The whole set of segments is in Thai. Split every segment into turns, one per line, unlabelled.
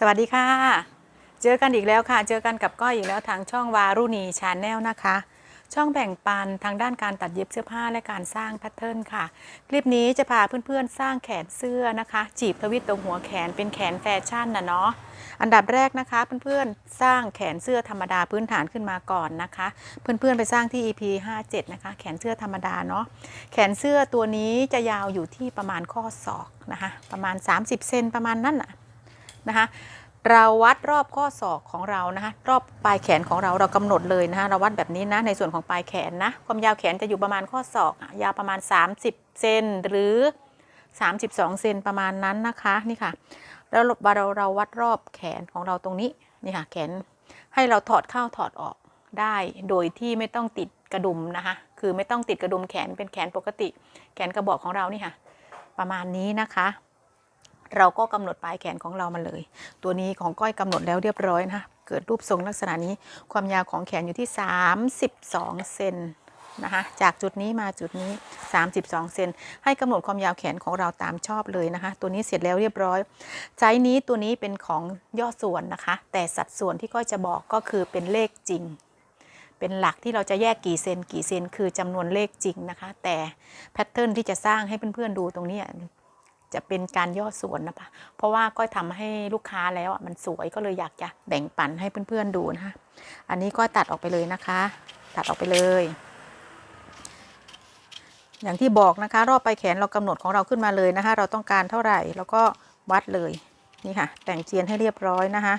สวัสดีค่ะ เจอกันอีกแล้วค่ะ เจอกันกับก้อยอีกแล้วทางช่องวารุณีชาแนลนะคะ ช่องแบ่งปันทางด้านการตัดเย็บเสื้อผ้าและการสร้างแพทเทิร์นค่ะ คลิปนี้จะพาเพื่อนๆสร้างแขนเสื้อนะคะ จีบทวิตตรงหัวแขนเป็นแขนแฟชั่นนะเนาะ อันดับแรกนะคะ เพื่อนๆสร้างแขนเสื้อธรรมดาพื้นฐานขึ้นมาก่อนนะคะ เพื่อนๆไปสร้างที่ EP 57 นะคะ แขนเสื้อธรรมดาเนาะ แขนเสื้อตัวนี้จะยาวอยู่ที่ประมาณข้อศอกนะคะ ประมาณ 30 เซนประมาณนั้นน่ะ นะคะเราวัดรอบข้อศอกของเรานะคะรอบปลายแขนของเราเรากำหนดเลยนะคะเราวัดแบบนี้นะในส่วนของปลายแขนนะความยาวแขนจะอยู่ประมาณข้อศอกยาวประมาณ 30เซนหรือ 32เซนประมาณนั้นนะคะนี่ค่ะแล้วเราเราวัดรอบแขนของเราตรงนี้นี่ค่ะแขนให้เราถอดเข้าถอดออกได้โดยที่ไม่ต้องติดกระดุมนะคะ คือไม่ต้องติดกระดุมแขนเป็นแขนปกติ แขนกระบอกของเรานี่ค่ะ ประมาณนี้นะคะ เราก็กำหนดปลายแขนของเรามาเลย ตัวนี้ของก้อยกำหนดแล้วเรียบร้อยนะคะเกิดรูปทรงลักษณะนี้ความยาวของแขนอยู่ที่ 32 เซนนะคะจากจุดนี้มาจุดนี้ 32 เซนให้กำหนดความยาวแขนของเราตามชอบเลยนะคะ ตัวนี้เสร็จแล้วเรียบร้อยไซส์นี้ตัวนี้เป็นของย่อส่วนนะคะ แต่สัดส่วนที่ก้อยจะบอกก็คือเป็นเลขจริง เป็นหลักที่เราจะแยกกี่เซนกี่เซนคือจำนวนเลขจริงนะคะ แต่แพทเทิร์นที่จะสร้างให้เพื่อนๆดูตรงนี้ จะเป็นการย่อส่วนนะคะเพราะว่าก้อยทำให้ลูกค้าแล้วอะมันสวยก็เลยอยากจะแบ่งปันให้เพื่อนๆดูนะคะอันนี้ก็ตัดออกไปเลยนะคะ ตัดออกไปเลย อย่างที่บอกนะคะ รอบไปแขนเรากำหนดของเราขึ้นมาเลยนะคะ เราต้องการเท่าไหร่แล้วก็วัดเลยนี่ค่ะ แต่งเจียนให้เรียบร้อยนะคะ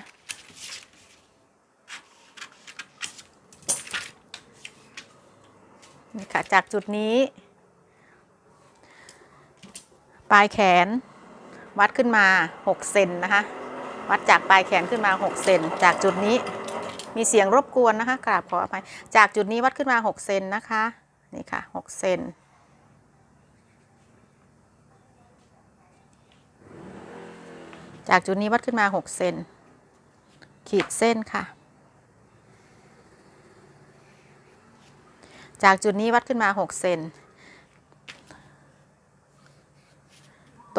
นี่ค่ะจากจุดนี้ ปลายแขน วัดขึ้นมา 6 เซนนะคะ วัดจากปลายแขนขึ้นมา 6 เซน จากจุดนี้มีเสียงรบกวนนะคะกราบขออภัย จากจุดนี้วัดขึ้นมา 6 เซนนะคะ นี่ค่ะ 6 เซนจากจุดนี้วัดขึ้นมา 6 เซน ขีดเส้นค่ะ จากจุดนี้วัดขึ้นมา 6 เซน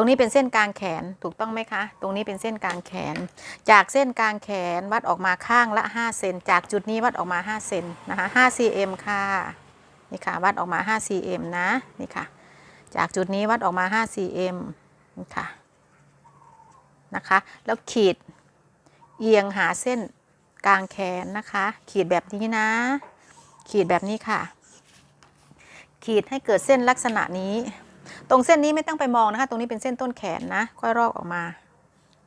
รงนี้เป็นเส้นกลางแขนถูกต้องไหมคะ ตรงนี้เป็นเส้นกลางแขน จากเส้นกลางแขนวัดออกมาข้างละ5เซนจากจุดนี้วัดออกมา5เซนนะคะ5 cm ค่ะนี่ค่ะ วัดออกมา5 cm นะนี่ค่ะ จากจุดนี้วัดออกมา5 cm นี่ค่ะนะคะแล้วขีดเอียงหาเส้นกลางแขนนะคะ ขีดแบบนี้นะ ขีดแบบนี้ค่ะ ขีดให้เกิดเส้นลักษณะนี้ ตรงเส้นนี้ไม่ต้องไปมองนะคะ ตรงนี้เป็นเส้นต้นแขนนะ ค่อยรอกออกมา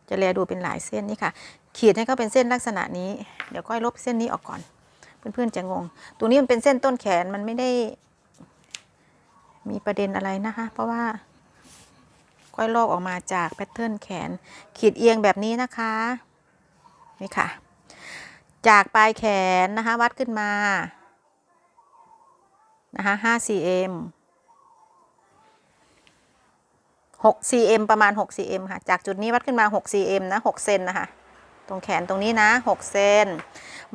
จะแลดูเป็นหลายเส้นนี่ค่ะ ขีดให้เขาเป็นเส้นลักษณะนี้ เดี๋ยวค่อยลบเส้นนี้ออกก่อน เพื่อนๆจะงง ตรงนี้มันเป็นเส้นต้นแขนมันไม่ได้ มีประเด็นอะไรนะคะ เพราะว่าค่อยลอกออกมาจากแพทเทิร์นแขน ขีดเอียงแบบนี้นะคะ นี่ค่ะ จากปลายแขนนะคะ วัดขึ้นมา นะคะ 5 cm 6 cm ประมาณ 6 cm ค่ะ จากจุดนี้วัดขึ้นมา6 cm นะ6เซนนะคะ ตรงแขนตรงนี้นะ6เซน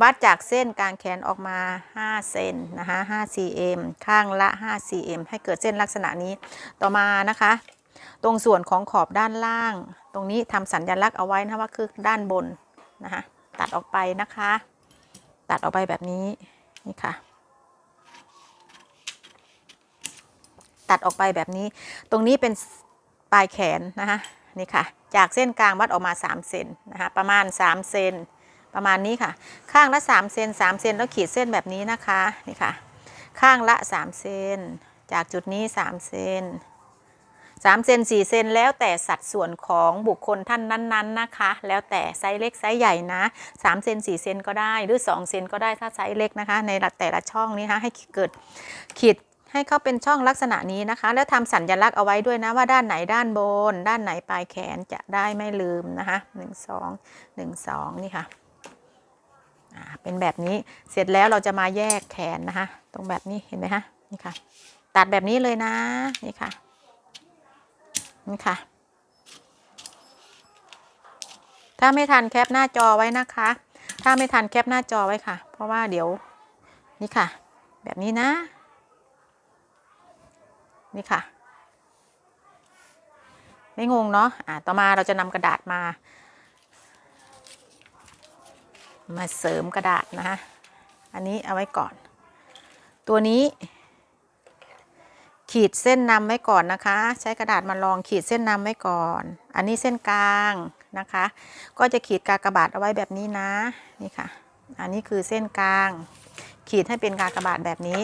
วัดจากเส้นกลางแขนออกมา 5 เซนนะคะ5 cm ข้างละ 5 cm ให้เกิดเส้นลักษณะนี้ ต่อมานะคะ ตรงส่วนของขอบด้านล่าง ตรงนี้ทำสัญลักษณ์เอาไว้นะว่าคือด้านบนนะคะ ตัดออกไปนะคะ ตัดออกไปแบบนี้ นี่ค่ะตัดออกไปแบบนี้ ตรงนี้เป็น ปลายแขนนะคะนี่ค่ะ จากเส้นกลางวัดออกมา 3 เซนนะคะประมาณ 3 เซนประมาณนี้ค่ะ ข้างละ 3 เซน3 เซนแล้วขีดเส้นแบบนี้นะคะนี่ค่ะ ข้างละ 3 เซนจากจุดนี้ 3 เซน3เซน4เซนแล้วแต่สัดส่วนของบุคคลท่านนั้นๆนะคะ แล้วแต่ไซส์เล็กไซส์ใหญ่นะ3เซน4เซนก็ได้หรือ 2 เซนก็ได้ถ้าไซส์เล็กนะคะ ในแต่ละช่องนี้นะให้เกิดขีด ให้เขาเป็นช่องลักษณะนี้นะคะ แล้วทำสัญลักษณ์เอาไว้ด้วยนะว่าด้านไหนด้านบน ด้านไหนปลายแขนจะได้ไม่ลืมนะคะหนึ่งสองหนึ่งสองนี่ค่ะเป็นแบบนี้เสร็จแล้วเราจะมาแยกแขนนะคะ ตรงแบบนี้เห็นไหมคะนี่ค่ะ ตัดแบบนี้เลยนะนี่ค่ะนี่ค่ะ ถ้าไม่ทันแคปหน้าจอไว้นะคะ ถ้าไม่ทันแคปหน้าจอไว้ค่ะ เพราะว่าเดี๋ยวนี่ค่ะ แบบนี้นะ นี่ค่ะ ไม่งงเนาะอ่าต่อมาเราจะนำกระดาษมา มาเสริมกระดาษนะคะอันนี้เอาไว้ก่อน ตัวนี้ ขีดเส้นนำไว้ก่อนนะคะ ใช้กระดาษมาลองขีดเส้นนำไว้ก่อน อันนี้เส้นกลางนะคะ ก็จะขีดกากบาทเอาไว้แบบนี้นะนี่ค่ะ อันนี้คือเส้นกลาง ขีดให้เป็นกากบาทแบบนี้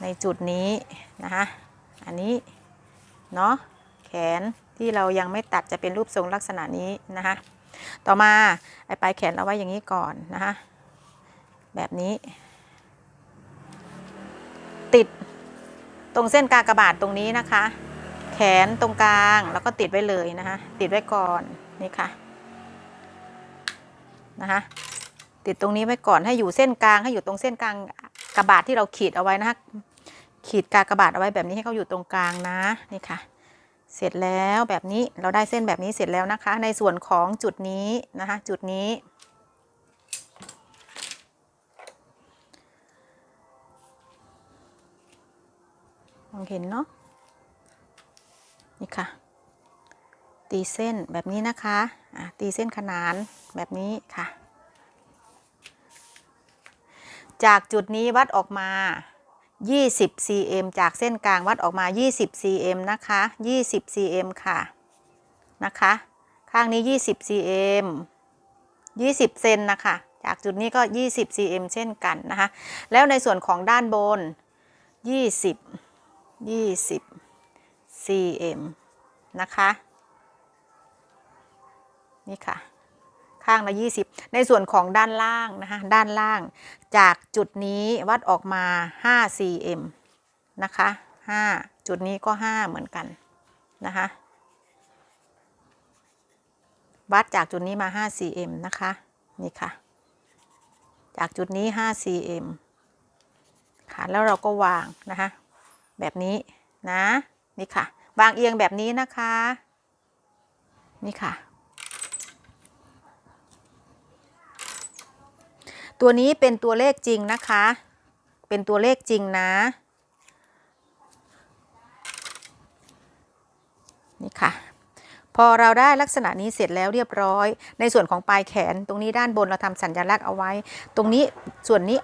ในจุดนี้นะคะ อันนี้เนาะแขนที่เรายังไม่ตัดจะเป็นรูปทรงลักษณะนี้นะคะต่อมาไอ้ปลายแขนเอาไว้อย่างนี้ก่อนนะคะแบบนี้ ติดตรงเส้นกากระบาทตรงนี้นะคะ แขนตรงกลางแล้วก็ติดไว้เลยนะคะติดไว้ก่อนนี่ค่ะนะคะติดตรงนี้ไว้ก่อนให้อยู่เส้นกลางให้อยู่ตรงเส้นกลางกระบาดที่เราขีดเอาไว้นะคะ ขีดกากระบาทเอาไว้แบบนี้ให้เขาอยู่ตรงกลางนะนี่ค่ะ เสร็จแล้วแบบนี้เราได้เส้นแบบนี้เสร็จแล้วนะคะ ในส่วนของจุดนี้นะคะ จุดนี้ มองเห็นเนาะนี่ค่ะ ตีเส้นแบบนี้นะคะอะตีเส้นขนานแบบนี้ค่ะ จากจุดนี้วัดออกมา 20 cm จากเส้นกลางวัดออกมา 20 cm นะคะ 20 cm ค่ะ นะคะ ข้างนี้ 20 cm 20 เซนนะคะ จากจุดนี้ก็ 20 cm เช่นกันนะคะ แล้วในส่วนของด้านบน 20 20 cm นะคะ นี่ค่ะ ข้างละ 20 ในส่วนของด้านล่างนะคะด้านล่างจากจุดนี้วัดออกมา 5 cm นะคะ5จุดนี้ก็ 5 เหมือนกันนะคะวัดจากจุดนี้มา 5 cm นะคะนี่ค่ะ จากจุดนี้ 5 cm ค่ะแล้วเราก็วางนะคะแบบนี้นะนี่ค่ะ วางเอียงแบบนี้นะคะ นี่ค่ะ ตัวนี้เป็นตัวเลขจริงนะคะ เป็นตัวเลขจริงนะ นี่ค่ะ พอเราได้ลักษณะนี้เสร็จแล้วเรียบร้อย ในส่วนของปลายแขนตรงนี้ด้านบนเราทำสัญลักษณ์เอาไว้ ตรงนี้ส่วนนี้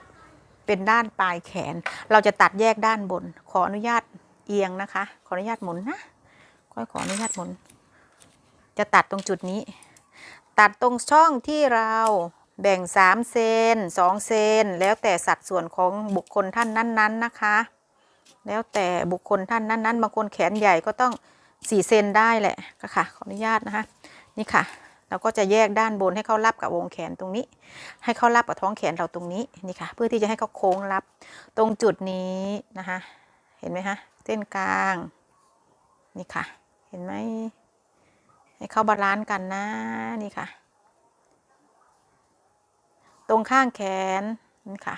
เป็นด้านปลายแขน เราจะตัดแยกด้านบน ขออนุญาตเอียงนะคะ ขออนุญาตหมุนนะค่อยขออนุญาตหมุน จะตัดตรงจุดนี้ ตัดตรงช่องที่เรา แบ่ง 3 เซน2 เซน แล้วแต่สัดส่วนของบุคคลท่านนั้นๆนะคะ แล้วแต่บุคคลท่านนั้นๆบางคนแขนใหญ่ก็ต้อง 4 เซนได้แหละก็ค่ะ ขออนุญาตนะคะ นี่ค่ะ เราก็จะแยกด้านบนให้เขารับกับวงแขนตรงนี้ ให้เขารับกับท้องแขนเราตรงนี้ นี่ค่ะ เพื่อที่จะให้เขาโค้งรับ ตรงจุดนี้นะคะ เห็นไหมคะ เส้นกลาง นี่ค่ะ เห็นไหมให้เขาบาลานซ์กันนะ นี่ค่ะ ตรงข้างแขนนี่ค่ะ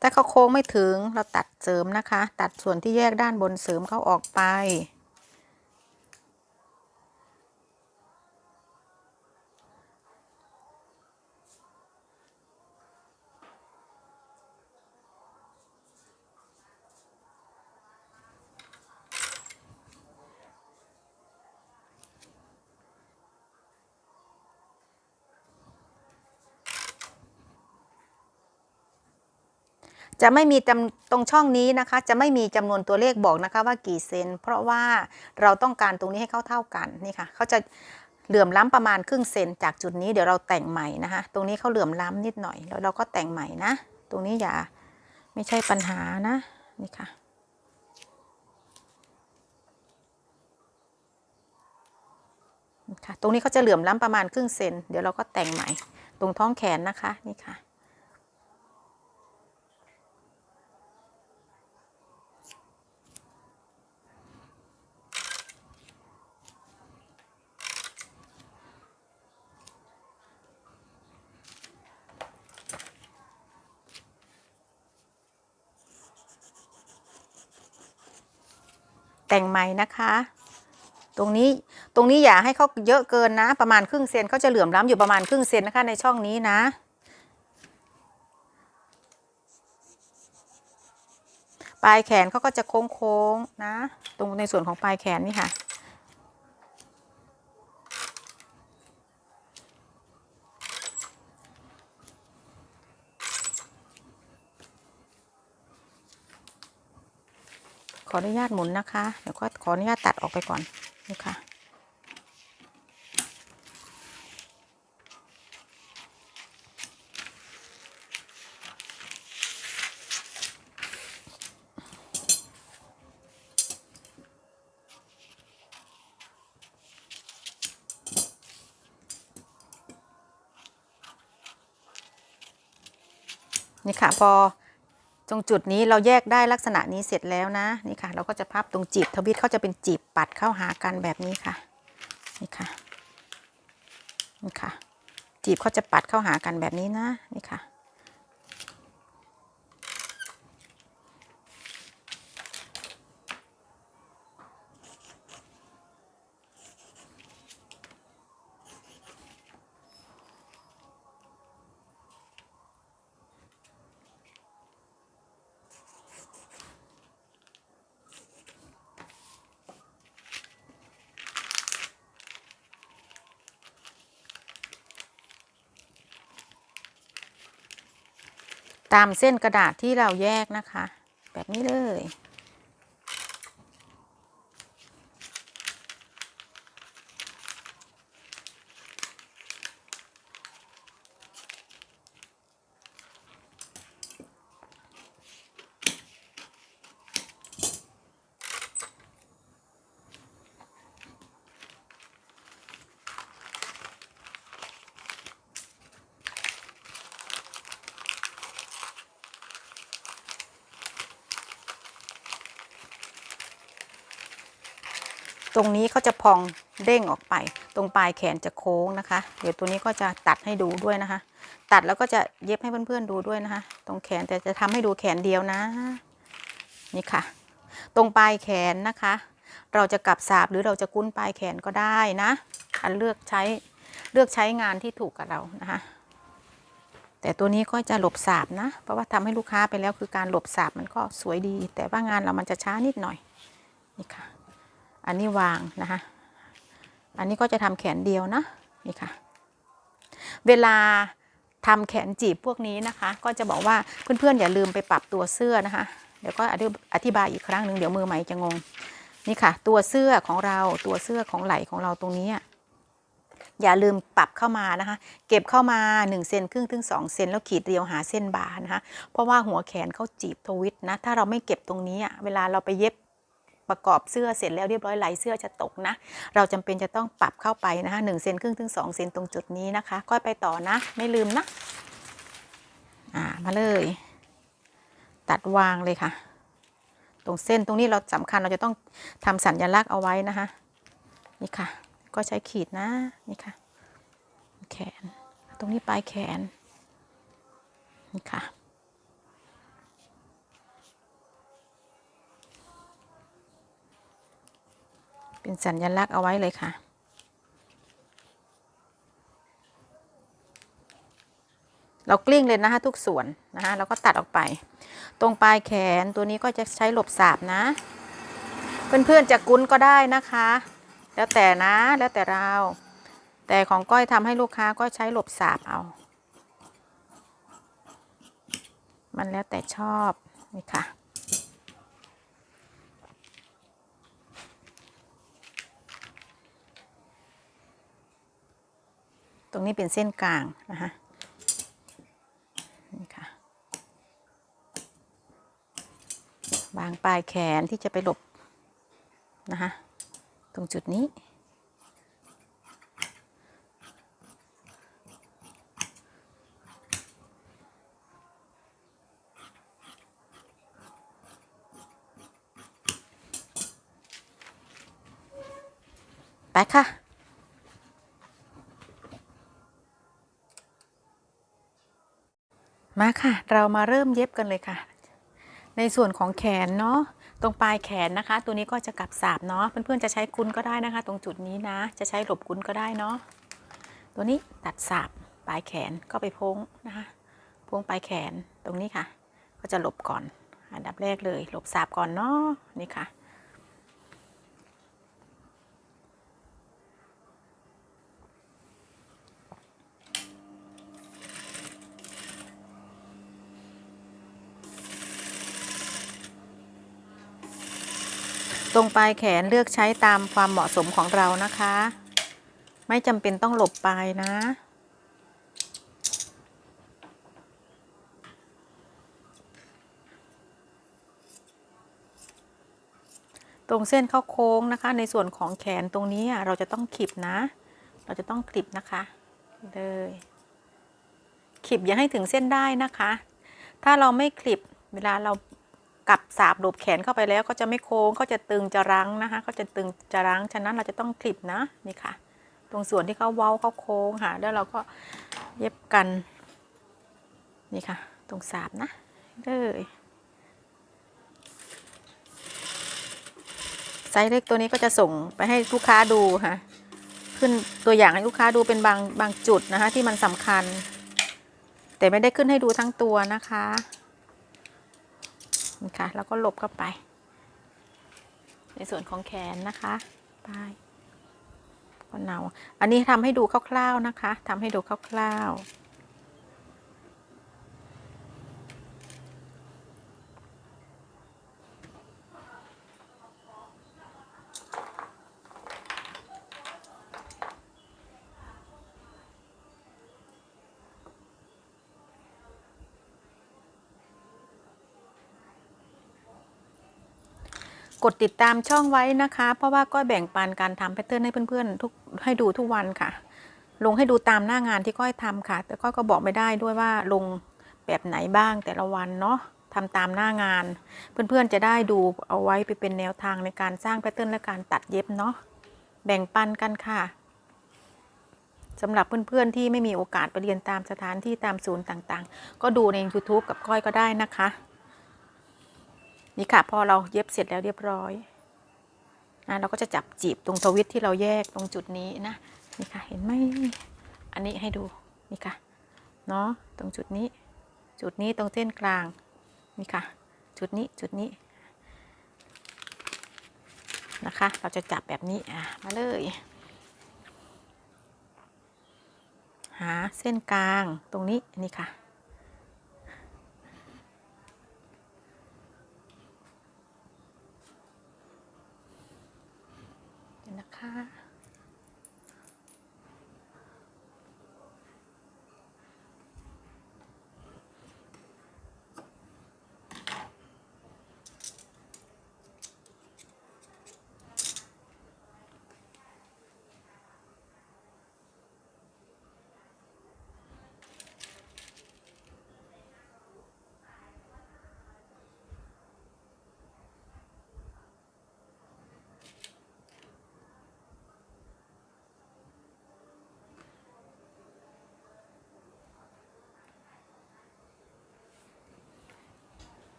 ถ้าเขาโค้งไม่ถึงเราตัดเสริมนะคะ ตัดส่วนที่แยกด้านบนเสริมเขาออกไป จะไม่มีตรงช่องนี้นะคะ จะไม่มีจำนวนตัวเลขบอกนะคะว่ากี่เซน เพราะว่าเราต้องการตรงนี้ให้เข้าเท่ากันนี่ค่ะเขาจะเหลื่อมล้ำประมาณครึ่งเซนจากจุดนี้เดี๋ยวเราแต่งใหม่นะคะ ตรงนี้เขาเหลื่อมล้ำนิดหน่อยแล้วเราก็แต่งใหม่นะ ตรงนี้อย่าไม่ใช่ปัญหานะนี่ค่ะค่ะตรงนี้เขาจะเหลื่อมล้ำประมาณครึ่งเซน เดี๋ยวเราก็แต่งใหม่ ตรงท้องแขนนะคะ นี่ค่ะ แต่งใหม่นะคะ ตรงนี้ตรงนี้อย่าให้เขาเยอะเกินนะ ประมาณครึ่งเซนเขาจะเหลื่อมล้ำอยู่ประมาณครึ่งเซนนะคะในช่องนี้นะ ปลายแขนเขาก็จะโค้งๆนะ ตรงในส่วนของปลายแขนนี่ค่ะ ออนุญาตหมุนนะคะ เดี๋ยวก็ขออนุญาตตัดออกไปก่อนนี่ค่ะ นี่ค่ะพอ ตรงจุดนี้เราแยกได้ลักษณะนี้เสร็จแล้วนะนี่ค่ะ เราก็จะพับตรงจีบทวิตเขาจะเป็นจีบปัดเข้าหากันแบบนี้ค่ะนี่ค่ะนี่ค่ะ จีบเขาจะปัดเข้าหากันแบบนี้นะ นี่ค่ะ ตามเส้นกระดาษที่เราแยกนะคะ แบบนี้เลย ตรงนี้เขาจะพองเด้งออกไป ตรงปลายแขนจะโค้งนะคะ เดี๋ยวตัวนี้ก็จะตัดให้ดูด้วยนะคะ ตัดแล้วก็จะเย็บให้เพื่อนๆดูด้วยนะคะ ตรงแขนแต่จะทำให้ดูแขนเดียวนะ นี่ค่ะ ตรงปลายแขนนะคะ เราจะกลับสาบหรือเราจะกุ้นปลายแขนก็ได้นะอันเลือกใช้เลือกใช้งานที่ถูกกับเรานะคะแต่ตัวนี้ก็จะหลบสาบนะ เพราะว่าทำให้ลูกค้าไปแล้วคือการหลบสาบมันก็สวยดี แต่ว่างานเรามันจะช้านิดหน่อยนี่ค่ะ อันนี้วางนะคะ อันนี้ก็จะทำแขนเดียวนะนี่ค่ะ เวลาทำแขนจีบพวกนี้นะคะ ก็จะบอกว่าเพื่อนๆอย่าลืมไปปรับตัวเสื้อนะคะ เดี๋ยวก็อธิบายอีกครั้งหนึ่งเดี๋ยวมือใหม่จะงงนี่ค่ะ ตัวเสื้อของเราตัวเสื้อของไหล่ของเราตรงนี้อย่าลืมปรับเข้ามานะคะ เก็บเข้ามา1เซนครึ่งถึง2เซนแล้วขีดเรียวหาเส้นบานะคะเพราะว่าหัวแขนเขาจีบทวิตนะ ถ้าเราไม่เก็บตรงนี้เวลาเราไปเย็บ ประกอบเสื้อเสร็จแล้วเรียบร้อยไหลเสื้อจะตกนะ เราจำเป็นจะต้องปรับเข้าไปนะคะหนึ่งเซนครึ่งถึงสองเซนตรงจุดนี้นะคะก้อยไปต่อนะ ไม่ลืมนะอ่ามาเลย ตัดวางเลยค่ะ ตรงเส้นตรงนี้เราสำคัญเราจะต้องทำสัญลักษณ์เอาไว้นะคะนี่ค่ะ ก็ใช้ขีดนะนี่ค่ะ แขน ตรงนี้ปลายแขนนี่ค่ะ เป็นสัญลักษณ์เอาไว้เลยค่ะ เรากลิ้งเลยนะคะทุกส่วนนะคะแล้วก็ตัดออกไป ตรงปลายแขนตัวนี้ก็จะใช้หลบสาบนะ เพื่อนๆจะกุ้นก็ได้นะคะ แล้วแต่นะแล้วแต่เรา แต่ของก้อยทำให้ลูกค้าก็ใช้หลบสาบเอา มันแล้วแต่ชอบนี่ค่ะ รงนี้เป็นเส้นกลางนะคะนี่ค่ะบางปลายแขนที่จะไปหลบนะคะตรงจุดนี้ ไปค่ะ มาค่ะ เรามาเริ่มเย็บกันเลยค่ะ ในส่วนของแขนเนาะตรงปลายแขนนะคะ ตัวนี้ก็จะกลับสาบเนาะเพื่อนๆจะใช้กุ้นก็ได้นะคะ ตรงจุดนี้นะ จะใช้หลบกุ้นก็ได้เนาะตัวนี้ตัดสาบปลายแขนก็ไปพ้งนะคะพ้งปลายแขนตรงนี้ค่ะ ก็จะหลบก่อนอันดับแรกเลย หลบสาบก่อนเนาะนี่ค่ะ ตรงปลายแขนเลือกใช้ตามความเหมาะสมของเรานะคะ ไม่จำเป็นต้องหลบปลายนะตรงเส้นเข้าโค้งนะคะ ในส่วนของแขนตรงนี้อะเราจะต้องขีบนะ เราจะต้องคลิปนะคะเลยคลิปอย่าให้ถึงเส้นได้นะคะ ถ้าเราไม่คลิปเวลาเรา กับสาบหลบแขนเข้าไปแล้วก็จะไม่โค้งก็จะตึงจะรั้งนะคะก็จะตึงจะรั้งฉะนั้นเราจะต้องคลิปนะนี่ค่ะ ตรงส่วนที่เขาเว้าเขาโค้งค่ะ แล้วเราก็เย็บกันนี่ค่ะ ตรงสาบนะเลยไซส์เล็กตัวนี้ก็จะส่งไปให้ลูกค้าดูค่ะ ขึ้นตัวอย่างให้ลูกค้าดูเป็นบางบางจุดนะคะ ที่มันสำคัญ แต่ไม่ได้ขึ้นให้ดูทั้งตัวนะคะ นะคะแล้วก็หลบเข้าไป ในส่วนของแขนนะคะไปก็เนาอันนี้ทำให้ดูคร่าวๆนะคะทำให้ดูคร่าวๆ ดติดตามช่องไว้นะคะ เพราะว่าก้อยแบ่งปันการทำแพทเทิร์นให้เพื่อนๆทุกให้ดูทุกวันค่ะ ลงให้ดูตามหน้างานที่ก้อยทำค่ะ แต่ก้อยก็บอกไม่ได้ด้วยว่าลงแบบไหนบ้างแต่ละวันเนาะทำตามหน้างาน เพื่อนๆจะได้ดูเอาไว้ไปเป็นแนวทางในการสร้างแพทเทิร์นและการตัดเย็บเนาะแบ่งปันกันค่ะสำหรับเพื่อนๆที่ไม่มีโอกาสไปเรียนตามสถานที่ตามศูนย์ต่างๆ ก็ดูใน YouTube กับก้อยก็ได้นะคะ นี่ค่ะพอเราเย็บเสร็จแล้วเรียบร้อยนะเราก็จะจับจีบตรงทวิตที่เราแยกตรงจุดนี้นะนี่ค่ะเห็นไหมอันนี้ให้ดูนี่ค่ะเนาะตรงจุดนี้ จุดนี้ตรงเส้นกลางนี่ค่ะ จุดนี้จุดนี้นะคะ เราจะจับแบบนี้อะมาเลย หาเส้นกลางตรงนี้นี่ค่ะ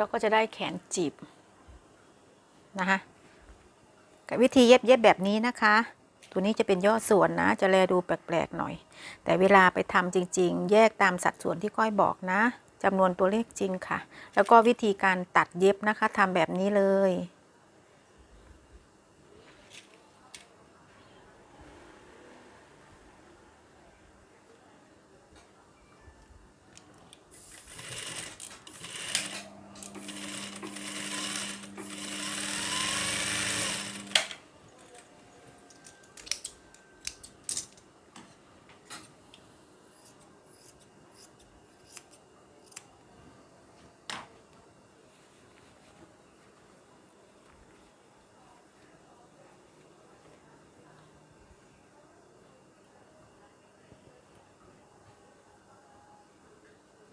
เราก็จะได้แขนจีบนะคะกับวิธีเย็บเย็บแบบนี้นะคะ ตัวนี้จะเป็นย่อส่วนนะ จะแลดูแปลกๆหน่อย แต่เวลาไปทำจริง ๆ แยกตามสัดส่วนที่ก้อยบอกนะจำนวนตัวเลขจริงค่ะ แล้วก็วิธีการตัดเย็บนะคะทำแบบนี้เลย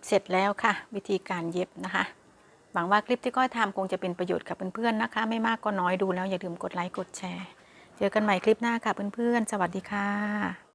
เสร็จแล้วค่ะ วิธีการเย็บนะคะ หวังว่าคลิปที่ก้อยทำคงจะเป็นประโยชน์กับเพื่อนๆนะคะ ไม่มากก็น้อยดูแล้วอย่าลืมกดไลค์กดแชร์ เจอกันใหม่คลิปหน้าค่ะเพื่อนๆ สวัสดีค่ะ